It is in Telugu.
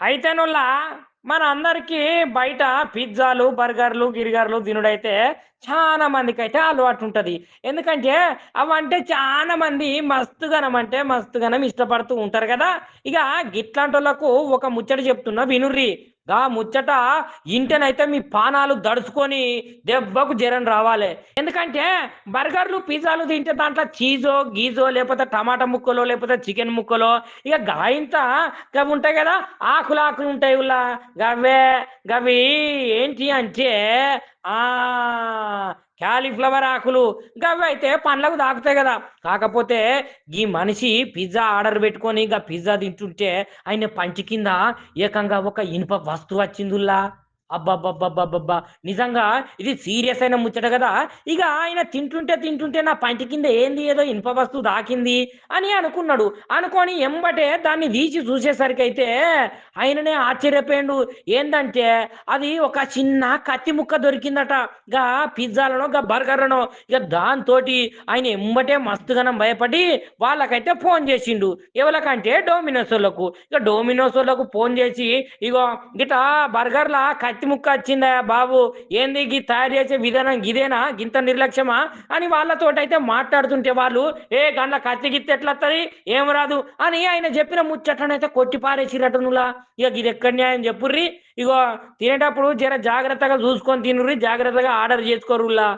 అయితేనుల్లా మన అందరికీ బయట పిజ్జాలు బర్గర్లు గిరిగర్లు తినుడైతే చాలా మందికి అయితే అలవాటు ఉంటుంది ఎందుకంటే అవంటే చాలా మంది మస్తుగనం అంటే మస్తుగనం ఇష్టపడుతూ ఉంటారు కదా. ఇక గిట్లాంటి వాళ్ళకు ఒక ముచ్చట చెప్తున్నా వినుర్రి. గా ముచ్చట ఇంటనైతే మీ పానాలు దడుచుకొని దెబ్బకు జరం రావాలి. ఎందుకంటే బర్గర్లు పిజ్జాలు తింటే దాంట్లో చీజో గీజో లేకపోతే టమాటా ముక్కలో లేకపోతే చికెన్ ముక్కలో ఇక గాయంత గవి ఉంటాయి కదా ఆకులు ఆకులు ఉంటాయి ఇలా గవే గవి ఏంటి అంటే ఆ క్యాలీఫ్లవర్ ఆకులు గవి అయితే పండ్లకు తాకుతాయి కదా. కాకపోతే ఈ మనిషి పిజ్జా ఆర్డర్ పెట్టుకొని ఇక పిజ్జా తింటుంటే ఆయన పంచి కింద ఏకంగా ఒక ఇనుప వస్తువు వచ్చిందిలా అబ్బబ్బబ్బబ్బబ్బబ్బా. నిజంగా ఇది సీరియస్ అయిన ముచ్చట కదా? ఇక ఆయన తింటుంటే తింటుంటే నా పంటి కింద ఏంది ఏదో ఇనుప వస్తువు దాకింది అని అనుకున్నాడు. అనుకొని ఎంబటే దాన్ని తీసి చూసేసరికి అయితే ఆయననే ఆశ్చర్యపోయాడు. ఏందంటే అది ఒక చిన్న కత్తి ముక్క దొరికిందట. గా పిజ్జాలనో గా బర్గర్లనో. ఇక దాంతో ఆయన ఎంబటే మస్తుగానం భయపడి వాళ్ళకైతే ఫోన్ చేసిండు. ఎవరికంటే డోమినోస్ వాళ్ళకు. ఇక డోమినోస్ వాళ్ళకు ఫోన్ చేసి ఇగో గిట బర్గర్ల కత్తి ముక్క వచ్చిందా బాబు? ఏంది గీ తయారు చేసే విధానం ఇదేనా? గింత నిర్లక్ష్యమా? అని వాళ్ళతోటైతే మాట్లాడుతుంటే వాళ్ళు ఏ గండ్ల కత్తి గిత్తి ఎట్లా వస్తుంది ఏం రాదు? అని ఆయన చెప్పిన ముచ్చటనైతే కొట్టి పారేసిరటనులా ఇక ఇది ఎక్కడ న్యాయం చెప్పుర్రి? ఇగో తినేటప్పుడు జర జాగ్రత్తగా చూసుకొని తినుర్రి జాగ్రత్తగా ఆర్డర్ చేసుకోరులా